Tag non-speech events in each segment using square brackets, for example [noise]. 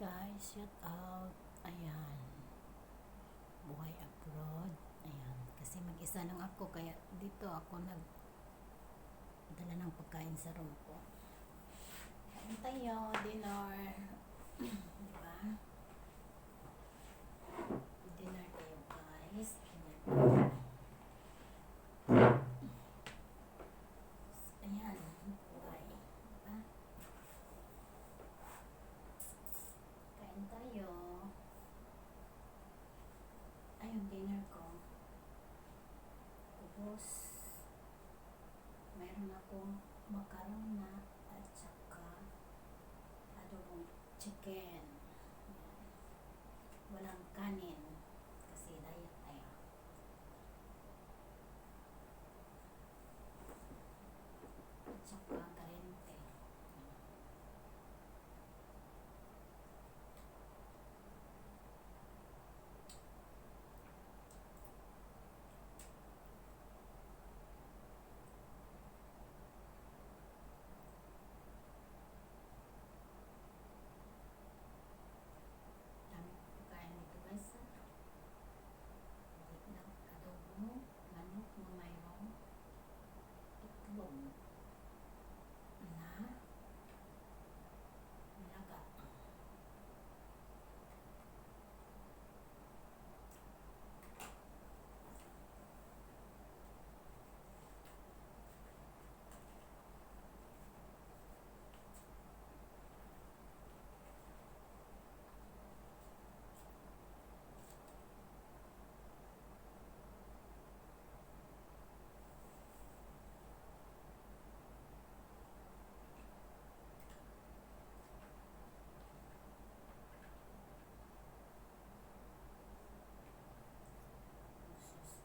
guys, shout out. Ayan. Buhay abroad. Ayan. Kasi mag-isa lang ako, kaya dito ako nag dala ng pagkain sa room ko. Kain tayo, dinner. [clears throat] diba? Dinner tayo guys. Dinner. Ayan. Buhay. Diba? Kain tayo. Ayun, dinner ko. Ubus. Meron akong makaron na at saka adobong chicken. Walang kanin. Kasi diet tayo. At saka karente. Dami ko pagkain dito guys. ha. Hindi lang adobo, manok na mayroong itlog na nilaga. Sus.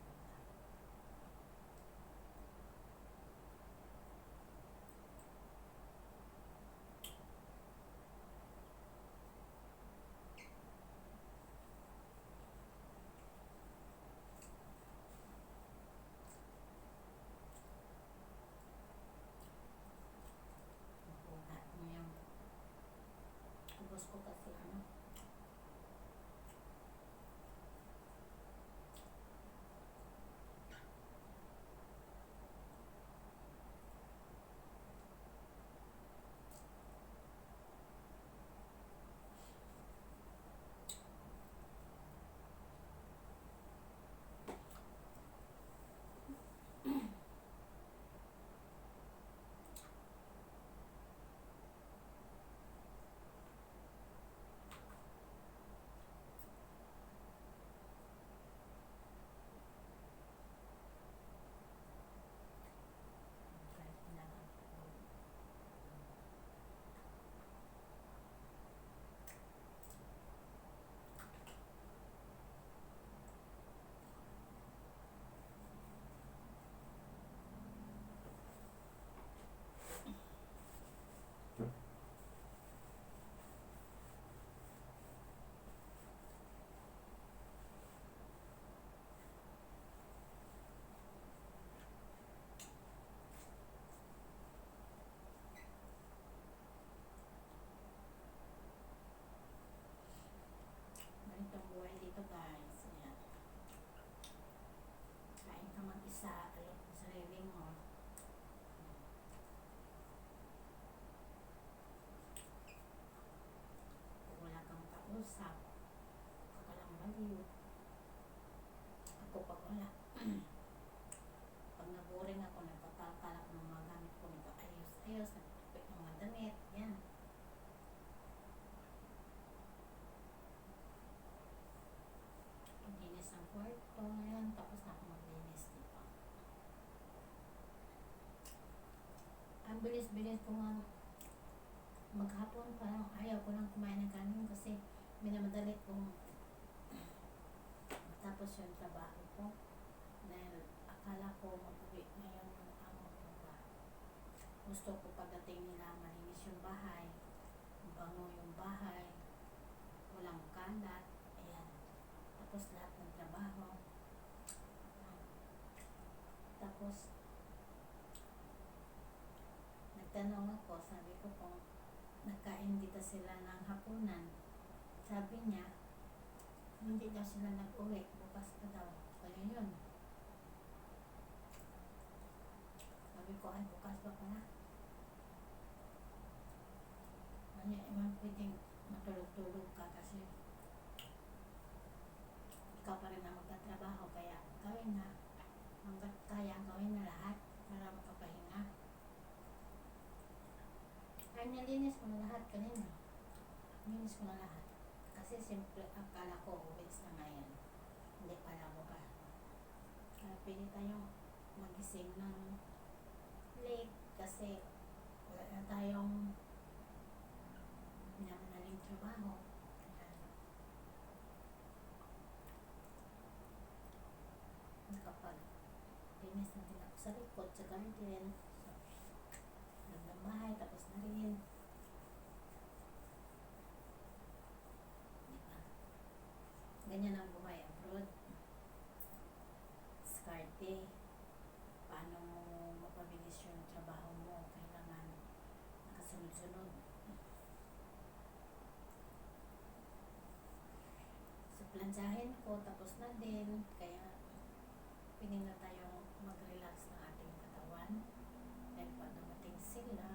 Makuha mo yung ubos ko kasi ano kahit na ganitong buhay dito guys. Ayan. Kain ka mag-isa, alam mo sa living mo. Kung wala kang kausap, ka lang baliw. Ako pag wala. pag naboring ako, nagpapakalak ng mga gamit ko, nagpa-ayos-ayos, nagtupit ng mga damit, yan. Linis ang kwarto ngayon, tapos na ako maglinis dito. Ang bilis-bilis ko nga maghapon parang ayaw ko nang kumain ng kanin kasi minamadali kong matapos yung trabaho ko. Dahil akala ko mag-uwi ngayon yung amo ko ba gusto ko pagdating nila malinis yung bahay bango yung bahay walang kalat ayan. Tapos lahat ng trabaho. Tapos nagtanong ako sabi ko kung nagkain dito sila ng hapunan sabi niya, hindi daw sila nag-uwi, bukas pa daw. Kaya yun. Sabi ko, ay bukas pa pala. Ano, ewan pwedeng matulog-tulog ka kasi ikaw pa rin ang magtatrabaho, kaya gawin na. Hanggat kaya, gawin na lahat para makapahinga. Ay, nilinis ko na lahat kanina. Nilinis ko na lahat. Kasi simple, akala ko uwits na ngayon. Hindi pala bukas. Kaya pili tayong magising ng late kasi wala na tayong minamanaling trabaho. Kaya, nakapag linis na din ako sa likod, sa garden. Ng bahay, tapos rin. Diba? Ganyan ang buhay abroad. Diskarte. Paano mo mapabilis yung trabaho mo? Kailangan nakasunod-sunod. So, plantsahin ko, tapos na din. Kaya, pili na tayong mag-relax ng ating katawan. Dahil pag dumating sila,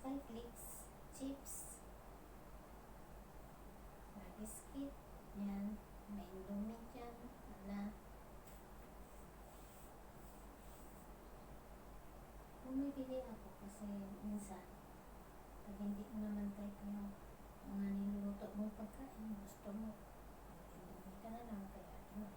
Pang skyflakes, chips, may biscuit, yan, may indomie dyan, wala. Bumibili ako kasi minsan, pag hindi mo naman type yung mga niluluto mong pagkain, gusto mo, indomie ka na lang, kaya yun.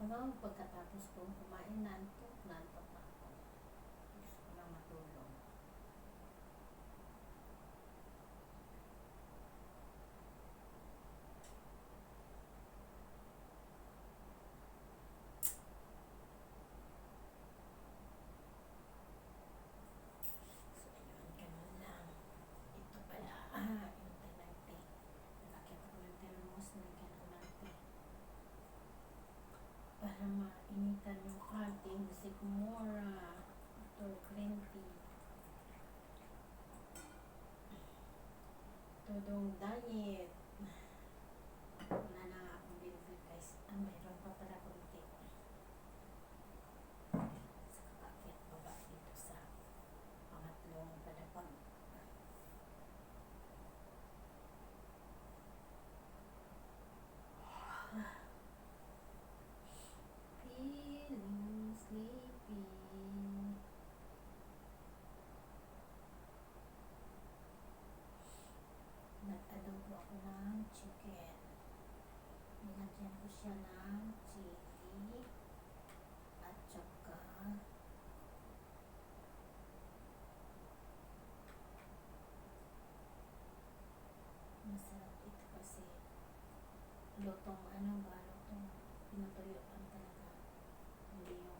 Ako noon, pagkatapos kong kumain, nantok, nantok na ako. Gusto ko lang matulog. So, ayun, ganun lang. Ito pala, ah, yung talagte. Nakakita ko ng thermos na ganun natin. Para mainitan yung ating sikmura. Ito, green tea. Tudong diet. Wala na nga akong binili guys. Ah, mayroon pa pala kunti. Sa kakakit baba dito sa pangatlong palapag. Feeling sleepy. Nag-adobo ako ng chicken. Nilagyan ko siya ng chili at saka masarap ito kasi lutong ano ba, lutong pinutuyo lang talaga. Hindi yung